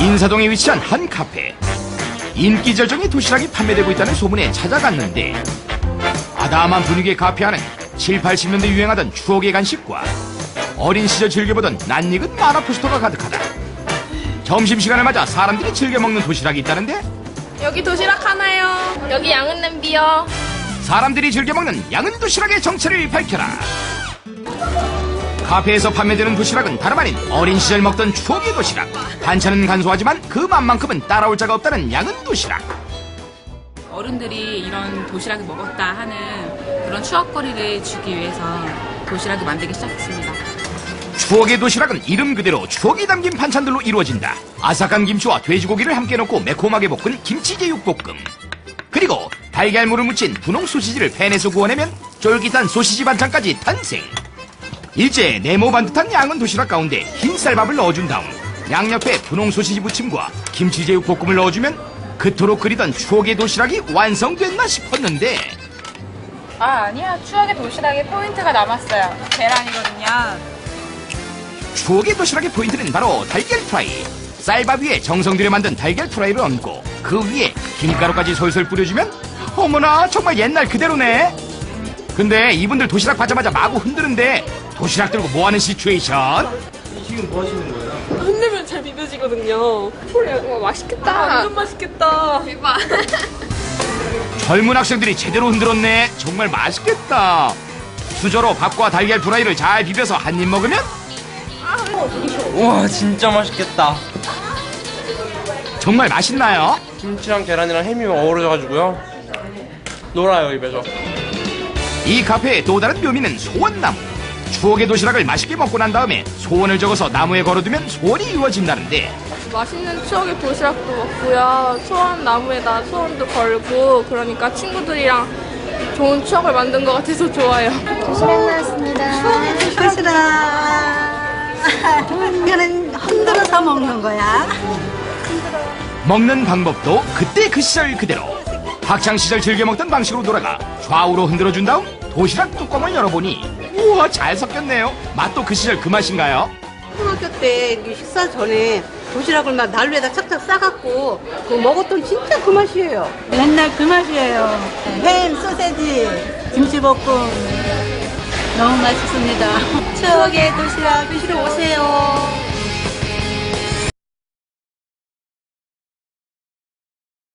인사동에 위치한 한 카페. 인기 절정의 도시락이 판매되고 있다는 소문에 찾아갔는데 아담한 분위기의 카페 안은 7, 80년대 유행하던 추억의 간식과 어린 시절 즐겨보던 낯익은 만화 포스터가 가득하다. 점심시간을 맞아 사람들이 즐겨 먹는 도시락이 있다는데 여기 도시락 하나요. 여기 양은 냄비요. 사람들이 즐겨 먹는 양은 도시락의 정체를 밝혀라. 카페에서 판매되는 도시락은 다름 아닌 어린 시절 먹던 추억의 도시락. 반찬은 간소하지만 그 맛만큼은 따라올 자가 없다는 양은 도시락. 어른들이 이런 도시락을 먹었다 하는 그런 추억거리를 주기 위해서 도시락을 만들기 시작했습니다. 추억의 도시락은 이름 그대로 추억이 담긴 반찬들로 이루어진다. 아삭한 김치와 돼지고기를 함께 넣고 매콤하게 볶은 김치제육볶음. 그리고 달걀물을 묻힌 분홍 소시지를 팬에서 구워내면 쫄깃한 소시지 반찬까지 탄생. 일제 네모 반 듯한 양은 도시락 가운데 흰 쌀밥을 넣어준 다음 양옆에 분홍 소시지 부침과 김치제육 볶음을 넣어주면 그토록 그리던 추억의 도시락이 완성됐나 싶었는데 아, 아니야. 추억의 도시락에 포인트가 남았어요. 계란이거든요. 추억의 도시락의 포인트는 바로 달걀 프라이. 쌀밥 위에 정성 들여 만든 달걀 프라이를 얹고 그 위에 김가루까지 솔솔 뿌려주면 어머나 정말 옛날 그대로네. 근데 이분들 도시락 받자마자 마구 흔드는데 도시락 들고 뭐하는 시츄에이션? 흔들면 잘 비벼지거든요. 그래, 와, 맛있겠다. 완전 맛있겠다. 대박. 젊은 학생들이 제대로 흔들었네. 정말 맛있겠다. 수저로 밥과 달걀 프라이를 잘 비벼서 한 입 먹으면 우와 진짜 맛있겠다 정말 맛있나요? 김치랑 계란이랑 햄이 어우러져가지고요 놀아요 입에서 이 카페의 또 다른 묘미는 소원나무. 추억의 도시락을 맛있게 먹고 난 다음에 소원을 적어서 나무에 걸어두면 소원이 이루어진다는데 맛있는 추억의 도시락도 먹고요. 소원 나무에다 소원도 걸고 그러니까 친구들이랑 좋은 추억을 만든 것 같아서 좋아요. 도시락 나왔습니다. 도시락. 이거는 흔들어서 먹는 거야. 먹는 방법도 그때 그 시절 그대로 학창 시절 즐겨 먹던 방식으로 돌아가 좌우로 흔들어준 다음 도시락 뚜껑을 열어보니 우와 잘 섞였네요 맛도 그 시절 그 맛인가요? 초등학교 때 식사 전에 도시락을 막 난로에다 착착 싸갖고 그 먹었던 진짜 그 맛이에요. 옛날 그 맛이에요. 햄, 소세지, 김치볶음. 너무 맛있습니다. 추억의 도시락 드시러 오세요.